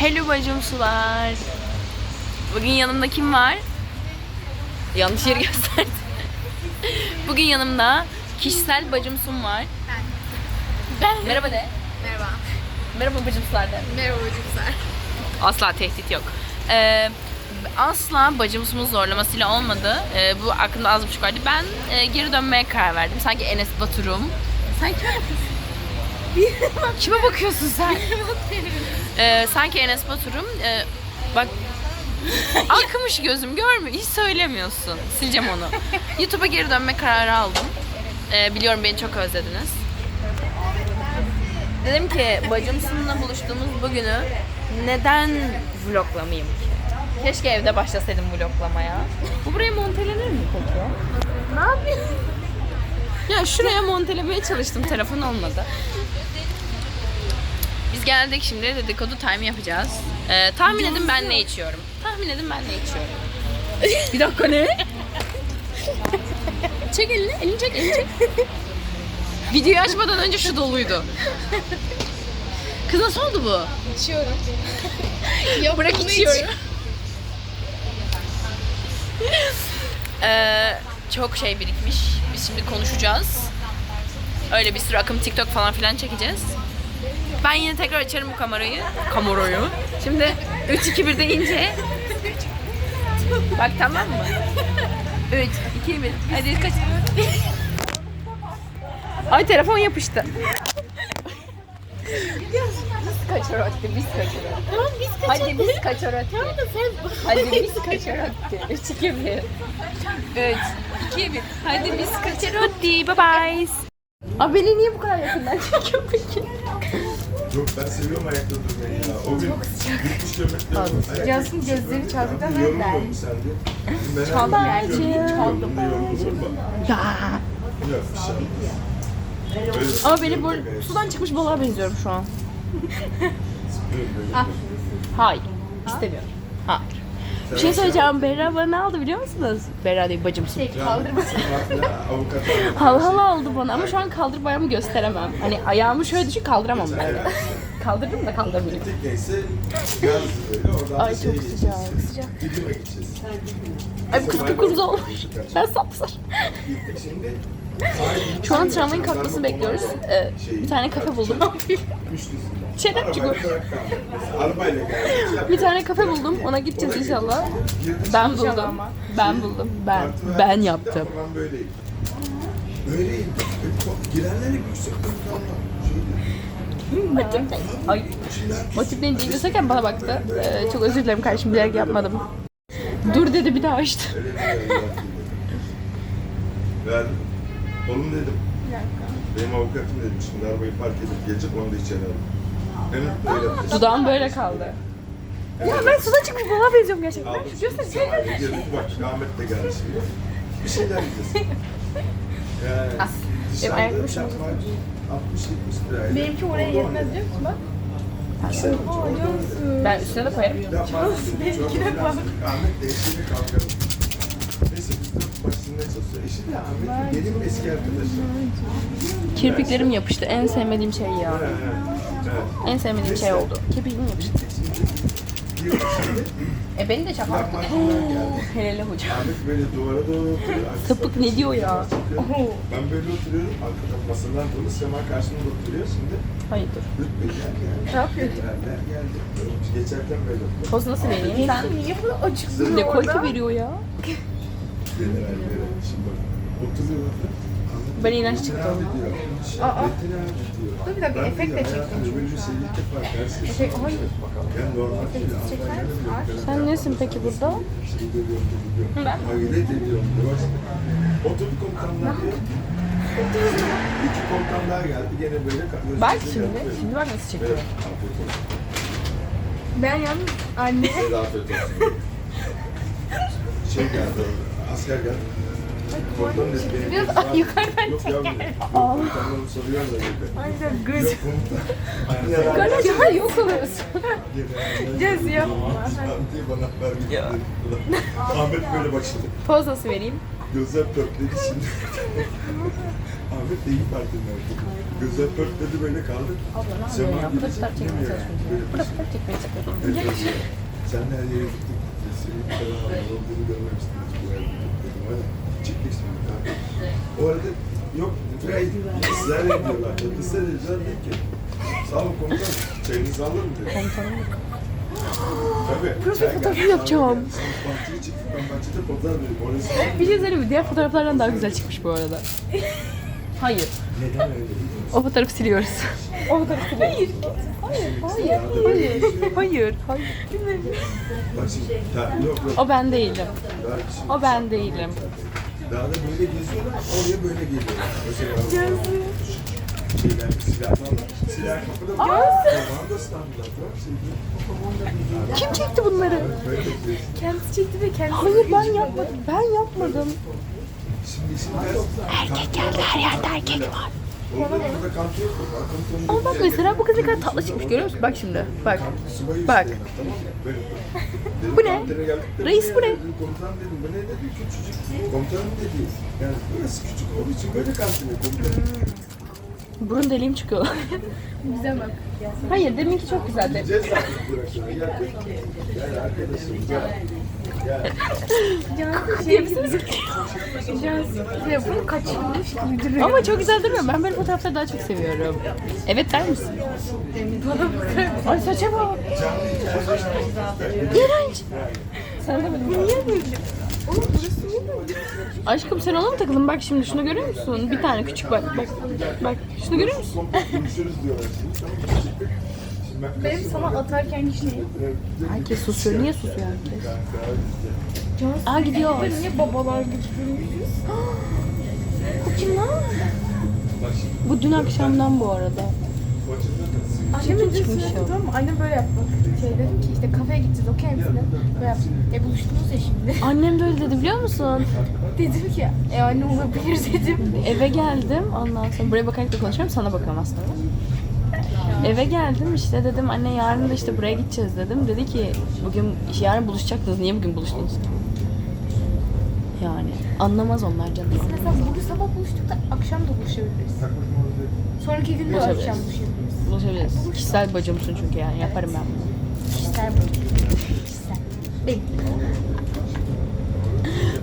Hello bacım sular. Bugün yanımda kim var? Yanlış yeri gösterdim. Bugün yanımda kişisel bacımsum var. Ben. Merhaba de. Merhaba. Merhaba bacımsular de. Merhaba çocuklar. Asla tehdit yok. Ee, asla bacımsımın zorlamasıyla olmadı. Ee, bu aklımda az buçuk vardı. Ben e, geri dönmeye karar verdim. Sanki Enes Batur'um. Bakıyorsun? kime bakıyorsun sen? Ee, sanki Enes Batur'um. Ee, bak akmış gözüm görmüyor. Hiç söylemiyorsun. Sileceğim onu. YouTube'a geri dönme kararı aldım. Ee, biliyorum beni çok özlediniz. Dedim ki bacımsınla buluştuğumuz bugünü neden vloglamayayım ki? Keşke evde başlasaydım vloglamaya. Bu buraya montelenir mi peki? Ne yapıyorsun? Ya şuraya montelemeye çalıştım telefon olmadı. Biz geldik şimdi dedikodu time yapacağız. Ee, tahmin edin ben ne içiyorum. Tahmin edin ben ne içiyorum. Bir dakika ne? çek elini, elini çek, elini çek. Videoyu açmadan önce şu doluydu. Kız nasıl oldu bu? İçiyorum. Yok, Bırak bunu içiyorum. Ee, çok şey birikmiş. Biz şimdi konuşacağız. Öyle bir sürü akım TikTok falan filan çekeceğiz. Ben yine tekrar açarım bu kamerayı. Kamerayı. Şimdi 3 2 1 deyince Bak tamam mı? 3 2 1 Hadi kaç. Ay telefon yapıştı. Biz kaçarotti, biz kaçarotti. Tamam biz kaçalım. Hadi biz kaçarotti. Tamam da sen Hadi biz kaçarotti. 3 2 1. 3 2 1. Hadi biz kaçarotti. Bye bye. Abi beni niye bu kadar yakından çekiyor peki? Yok ben seviyorum ayakta durmayı ya. O gün 70 kilometre ayakta Yasin gözleri çarpıdan Yorulmuyor ben. mu sende? Ben Çaldım her bence. gün gidiyorum, Çaldım bunda yorulur mu? Ya. Yok bir şey olmaz. Öyle Ama beni sıkıyorum böyle sudan çıkmış balığa benziyorum şu an. Sıkıyorum böyle. Ah. Hayır. İstemiyorum. Hayır. Bir şey söyleyeceğim. Berra bana ne aldı biliyor musunuz? Berra değil ya, avukat Hal hal aldı bana ama şu an kaldırıp ayağımı gösteremem. Hani ayağımı şöyle düşün kaldıramam böyle. Kaldırdım da oradan Ay, çok şeye sıcak, sıcak. Ay bu kız kıpkırmızı olmuş. Ben sapsar. Şu an tramvayın kalkmasını bekliyoruz. Ee, bir tane kafe buldum. Şeref çıkıyor. Bir tane kafe buldum. Ona gideceğiz inşallah. Ben buldum. Ben buldum. Ben. Ben yaptım. Böyleyim. Girenler hep yüksek Ay. Deyince bana baktı. Ee, çok özür dilerim kardeşim bilerek yapmadım. Dur dedi bir daha açtı. Verdim. Oğlum dedim. Benim avukatım dedim. Şimdi arabayı park edip gelecek onu da içeri aldım. Yaptı. Dudağım böyle kaldı. Ya ben suda çıkmış balığa benziyorum gerçekten. Aldım. Bak Ahmet de geldi şimdi. Bir şeyler yiyeceğiz. Yani Ah, benim ayak dışarıda başım çakmak 60-70 liraydı. Benimki oraya yetmez biliyor musun bak? Ben üstüne de koyarım. Yapma. Benimkine bak. Ahmet de eşiyle kavga. Neyse biz de başında çalışıyor. Eşi de Ahmet'in benim eski arkadaşım. Kirpiklerim yapıştı. En sevmediğim şey ya. En sevmediğim şey oldu. Kirpiğim yapıştı. E beni de geldi. Helal hocam. Böyle duvara doğru oturuyor. Sapık ne diyor ya? Ben böyle oturuyorum. Arka masadan dolu Sema karşımda oturuyor şimdi. Hayır dur. Ne yapıyorsun? Geçerken böyle oturuyor. Poz nasıl vereyim? Sen niye bunu açıklıyor dekolte veriyor ya. General böyle. Şimdi bak. Oturuyor orada. Ben diyor, ilaç "Metin çıktı abi ona." diyor. Aa. Dur bir dakika, efekt de çektim şey. Efekt- şey anlayamıyorum. Sen nesin peki burada? Ben? İki komutan daha geldi. Gene böyle. Bak şimdi. Şimdi bak nasıl çekiyor. Ben yalnız anne. Size de afiyet olsun. Şey geldi, asker geldi. Komutan dedi benim Biraz var. yukarıdan Yok yavrum. Komutanlarım soruyor da dedi. Aynen göz. Yok komutan. Garaj ya yok. Göz yapma. Diye bana haber. Ahmet böyle bak şimdi. Poz nasıl vereyim? Gözler pörtledi şimdi. Ahmet de iyi farkında. Gözler pörtledi böyle kaldı. Sema gibi çekmiyor yani. Böyle bir şey. Evet, evet. Sen her yere gittik. Senin olduğunu görmek istedim. Bu yerde Çıktık şimdi. kanka. O arada yok. Frey. Israr ediyorlar. Israr ediyorlar. Dedim ki. Sağ olun komutanım. Çayınızı alır mı dedim. Komutanım yok. Tabii. Profil fotoğrafı yapacağım. Bahçeye çıktık. Ben bahçede pozlar verdim. Orası Bir şey söyleyeyim mi? Diğer fotoğraflardan daha güzel çıkmış bu arada. Hayır. neden öyle? O fotoğrafı siliyoruz. O fotoğrafı Hayır. Hayır. Hayır. Hayır. Hayır. Hayır. Bak şimdi. Ha, yok yok. O ben değilim. Daha şimdi- O ben değilim. Daha da böyle geziyorlar, oraya böyle geliyorlar. Mesela şeyler, silahlarla, silah kapıda şimdi. Kim çekti bunları? Geziyor. Kendisi çekti ve kendisi. Hayır ben yapmadım. Ben yapmadım. Şimdi işin Erkekler, her yerde erkek var. Ama bak mesela bu kız ne kadar tatlı çıkmış görüyor musun? Bak şimdi. Bak. Bak. Bu ne? Reis bu ne? Komutan dedim, bu. Burun deliğim çıkıyor. Bize bak. Hayır deminki çok güzeldi. misiniz? Telefonu kaçırmış gibi duruyor. Ama çok güzel durmuyor. Ben böyle fotoğrafları daha çok seviyorum. Evet der misin? Ay saça bak. İğrenç. Sen de benim. Niye böyle? Oğlum burası niye böyle? Aşkım sen ona mı takıldın? Bak şimdi şunu görüyor musun? Bir tane küçük bak. Bak. Bak. Şunu görüyor musun? Benim sana atarken şey. Herkes susuyor. Niye susuyor herkes? Aa gidiyor. Niye babalar gibi duruyoruz? Bu kim lan? Bu dün akşamdan bu arada. Annem çıkmış ya. Tamam mı? Annem böyle yaptı. Şey dedim ki işte kafeye gideceğiz okey misin? Böyle yaptı. E buluştunuz ya şimdi. Annem de öyle dedi biliyor musun? dedim ki e anne olabilir dedim. Eve geldim ondan sonra buraya bakarak da konuşuyorum sana bakıyorum aslında. Eve geldim işte dedim anne yarın da işte buraya gideceğiz dedim. Dedi ki bugün yarın buluşacaktınız niye bugün buluştunuz? Yani anlamaz onlar canım. Mesela bugün sabah buluştuk da akşam da buluşabiliriz. Sonraki gün de Buluşabiliriz. akşam buluşabiliriz. Buluşabiliriz. Kişisel bacımsın çünkü yani yaparım ben bunu. İster bu. İster. Benim.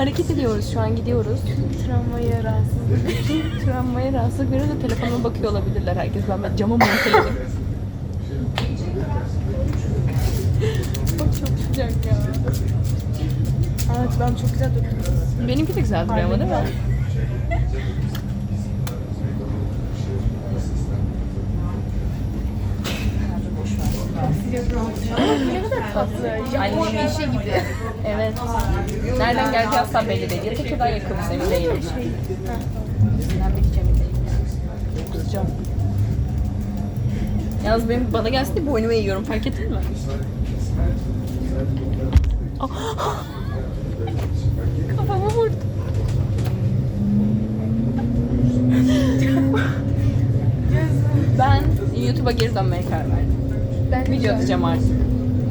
Hareket ediyoruz şu an gidiyoruz. Travmaya rahatsız. Tramvaya rahatsızlık veriyor da telefonuma bakıyor olabilirler herkes. Ben, ben cama monteledim. çok sıcak ya. Evet ben çok güzel durdum. Benimki de güzel duruyor ama değil mi? Ne kadar tatlı. Bir şey gibi. Evet. Nereden geldiği asla belli değil. Ya Tekirdağ yakınız emin değilim. Ben de hiç emin değilim. Çok sıcak. Yalnız benim bana gelsin diye boynumu eğiyorum fark ettin mi? Ah! Kafamı vurdu. ben YouTube'a geri dönmeye karar verdim. Ben Video atacağım artık.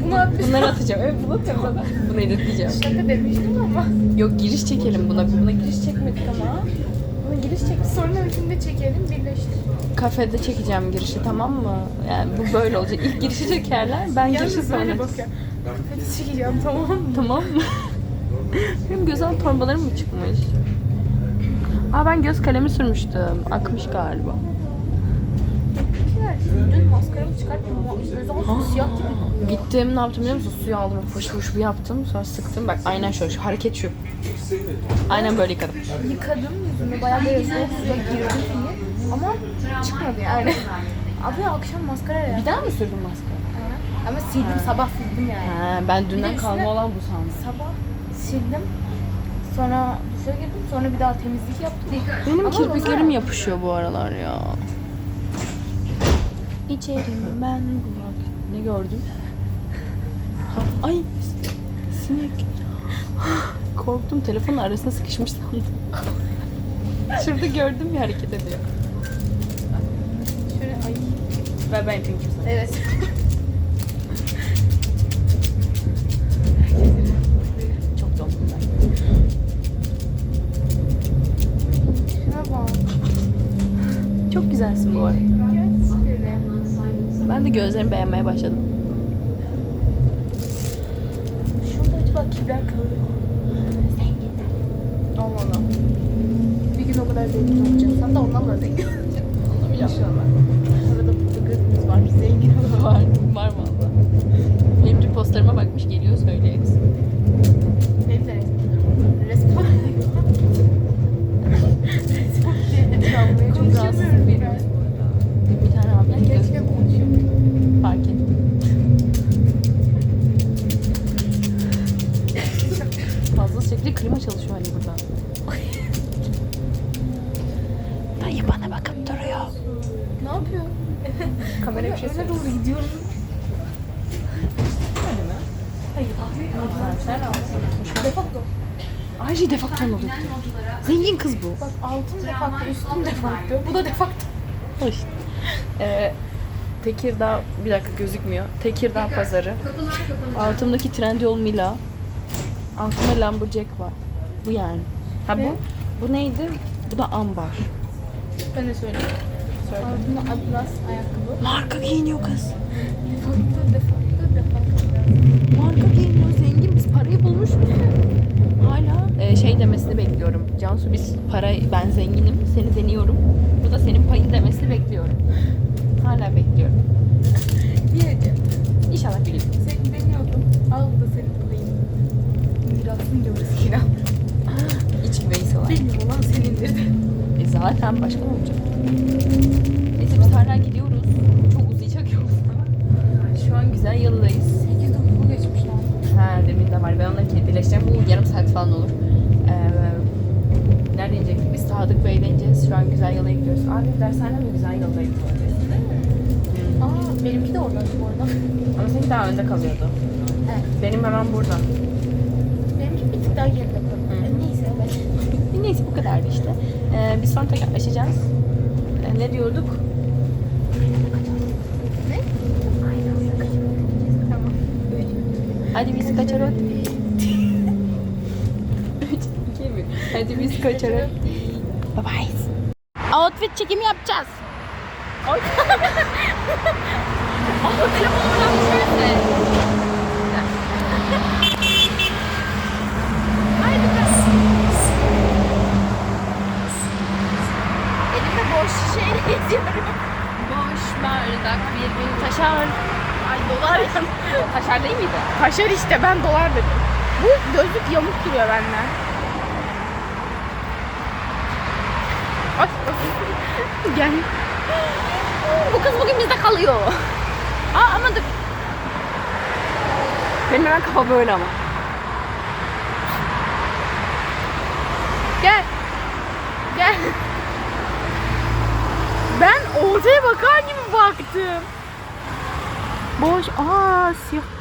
bunu atmıştım. Bunları atacağım. Evet bunu atacağım sana. Bunu editleyeceğim. Şaka demiştim ama. Yok giriş çekelim buna. Buna giriş çekmedik ama. Bunu giriş çek. Sonra öykünde çekelim birleştir. Kafede çekeceğim girişi tamam mı? Yani bu böyle olacak. İlk girişi çekerler. Ben girişi Yalnız sonra. böyle bakıyor. Hadi çekeceğim tamam mı? Tamam mı? Benim göz alt torbalarım mı çıkmış? Aa ben göz kalemi sürmüştüm. Akmış galiba. Dün maskaramı çıkarttım ama göz altı siyah gibi. Gittim ne yaptım biliyor musun? Suyu aldım. Fış fış bir yaptım. Sonra sıktım. Bak aynen şöyle. Şu hareket şu. Aynen böyle yıkadım. Yıkadım yüzümü bayağı böyle soğuk suya girdim diye. Ama çıkmadı yani. Abi akşam maskara ya. Bir daha mı sürdün maskara? Ama sildim sabah sildim yani. Ha, ben dünden kalma olan bu sandım. Sabah sildim. Sonra duşa girdim. Sonra bir daha temizlik yaptım. Benim Ama kirpiklerim yapışıyor bu aralar ya. İçerim ben bak. Ne gördüm? Ha, ay sinek. Korktum telefonun arasına sıkışmış sandım. Şurada gördüm ya hareket ediyor. Şöyle ay. Ben ben yapayım. Evet. Çok dondum ben. Şuna bak. Çok güzelsin bu arada. Şimdi gözlerimi beğenmeye başladım. Şurada acaba kimler kalıyor? Allah Allah. Bir gün o kadar zengin olacaksın. Sen de ondan da zengin olacaksın. İnşallah. Arada kızımız var. Zengin var. Var valla. Benim postlarıma bakmış geliyor söyleriz. Ee, Tekirdağ, bir dakika gözükmüyor. Tekirdağ pazarı. Altımdaki Trendyol Mila. Altımda Lumberjack var. Bu yani. Ha bu? Bu neydi? Bu da ambar. Ben de söyleyeyim. Altında Adidas ayakkabı. Marka giyiniyor kız. Defakto, defakto, defakto. Marka giyiniyor. Zengin. Biz parayı bulmuş muyuz? Bekliyorum. Cansu biz para, ben zenginim. Seni deniyorum. Bu da senin payın demesini bekliyorum. Hala bekliyorum. Diyeceğim. İnşallah bir gün. Seni deniyordum. Al bu da senin payın. Mirasın orası kira. İç güveysi var. Benim olan senindir de. E zaten başka olacak? Neyse biz hala gidiyoruz. Çok uzayacak yoksa. Şu an güzel yalıdayız. 8 dakika geçmiş lan. Ha demin de var. Ben onları kedileşeceğim. Bu yarım saat falan olur. Ee, nerede inecektik? Biz Sadık Bey'de ineceğiz. Şu an güzel yalıya gidiyoruz. Abi dershane mi güzel yalıdayız? Aa benimki de oradan bu arada. Ama seninki daha önde kalıyordu. Evet. Benim hemen burada. Benimki bir tık daha geride kalıyor. Hı. E, Neyse evet. Neyse bu kadardı işte. Ee, biz sonra tekrar aşacağız. Ee, ne diyorduk? Ne? Hadi biz bir. Hadi biz kaçarız. Outfit çekimi yapacağız. Telefonumdan düşerse. Haydi kız. Elimde boş şişeyle geziyorum. Boş bardak bir gün taşar. Ay dolar yan. Taşar değil miydi? Taşar işte ben dolar dedim. Bu gözlük yamuk duruyor benden. Ay, ay. Gel. Bu kız bugün bizde kalıyor. Aa ama dur. Benim hemen kafa böyle ama. Gel. Gel. Ben ortaya bakar gibi baktım. Boş. Aa siyah.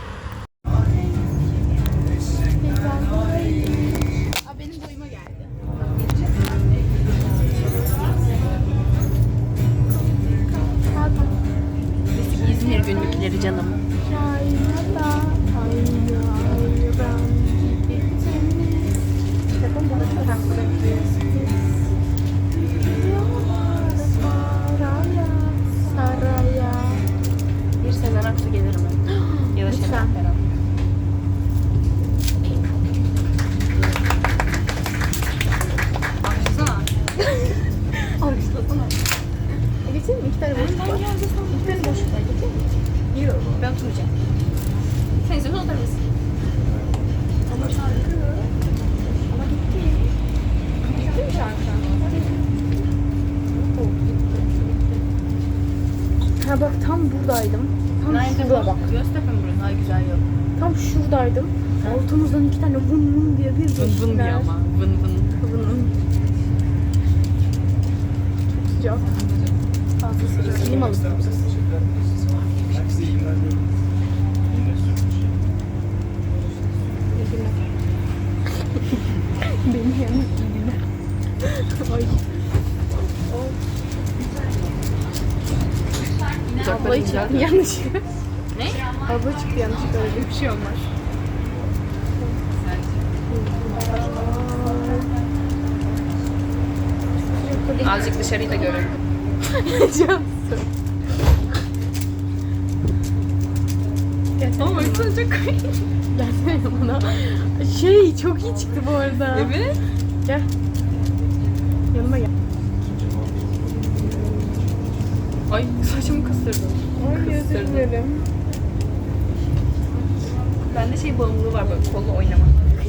Tam buradaydım. Tam şurada bak. Göztepe mi burası? Ha güzel yok. Tam şuradaydım. Altımızdan iki tane vın vın diye bir Vın vın diyor ama. Vın vın. Vın vın. Çok sıcak. Fazla sıcak. Klimalı. Yanıma giydiğime. Ay. Ablayı çıktı yanlışlıkla. Ne? Abla çıktı yanlışlıkla öyle bir şey olmaz. Azıcık dışarıyı da görün. Cansu. Ama baksana çok komik. Gelsene bana. Şey çok iyi çıktı bu arada. Evet. Gel. Yanıma gel. Ay saçımı kıstırdım. Ay özür dilerim. Bende şey bağımlılığı var böyle kolla oynama.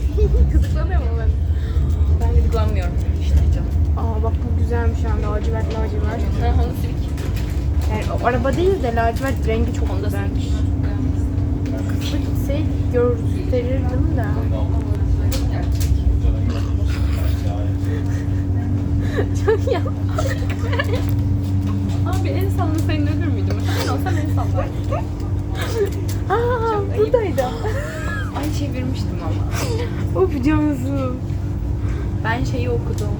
Kızıklanıyor mu ben? Ben gıdıklanmıyorum işte canım. Aa bak bu güzelmiş yani lacivert lacivert. Ha, Honda Civic. Yani o araba değil de lacivert rengi çok Honda güzelmiş. Kısmı gitseydik gösterirdim de. çok ya. En salla senin ölür müydüm? Ben olsam en salla. Aa buradaydı. Ay çevirmiştim ama. O pijaması. Ben şeyi okudum.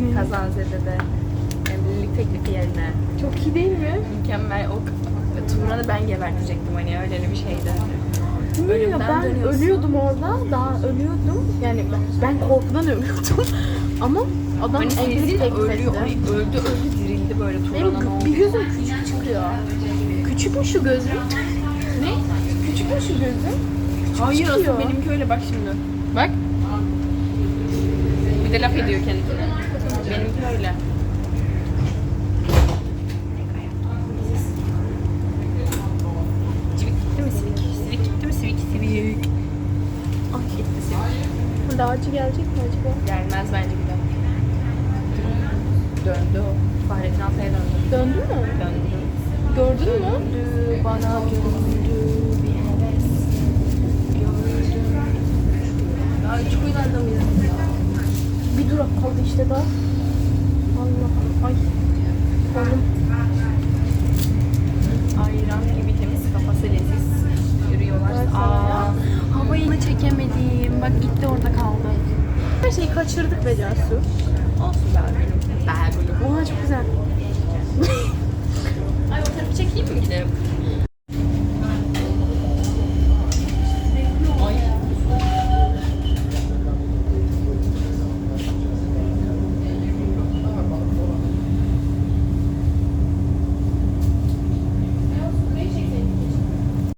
Ne? Kazanzede'de. Evlilik teklifi yerine. Çok iyi değil mi? Mükemmel. O Turan'ı ben gebertecektim hani öyle bir şeydi. Ölümden ben dönüyorsun. ölüyordum orada. Daha ölüyordum. Yani ben, ben korkudan ölüyordum. Ama adam Hani evlilik teklif etti. Öldü öldü böyle Benim ne oldu? bir gözüm küçük çıkıyor. Küçük mü şu gözüm? Ne? Küçük mü şu gözüm? Hayır çıkıyor. asıl benimki öyle bak şimdi. Bak. Bir de laf ediyor kendine. Benimki öyle. Sivik gitti mi sivik? Sivik gitti mi sivik? Sivik. Ah gitti sivik. Dağcı gelecek mi acaba? Gelmez bence bir daha. Döndü o. Fahrettin Altay'a döndü. Döndü mü? Döndü. Gördün mü? Döndü bana döndü bir heves. Gördüm. Daha üç kuyularda mıyız ya? Bir durak kaldı işte daha. Allah. Ay. Oğlum. Ayran gibi temiz kafası leziz. Yürüyorlar. Aa, ya. havayını çekemedim. Bak gitti orada kaldı. Her şeyi kaçırdık be Cansu. Oha çok güzel. Ay o tarafı çekeyim mi gidip?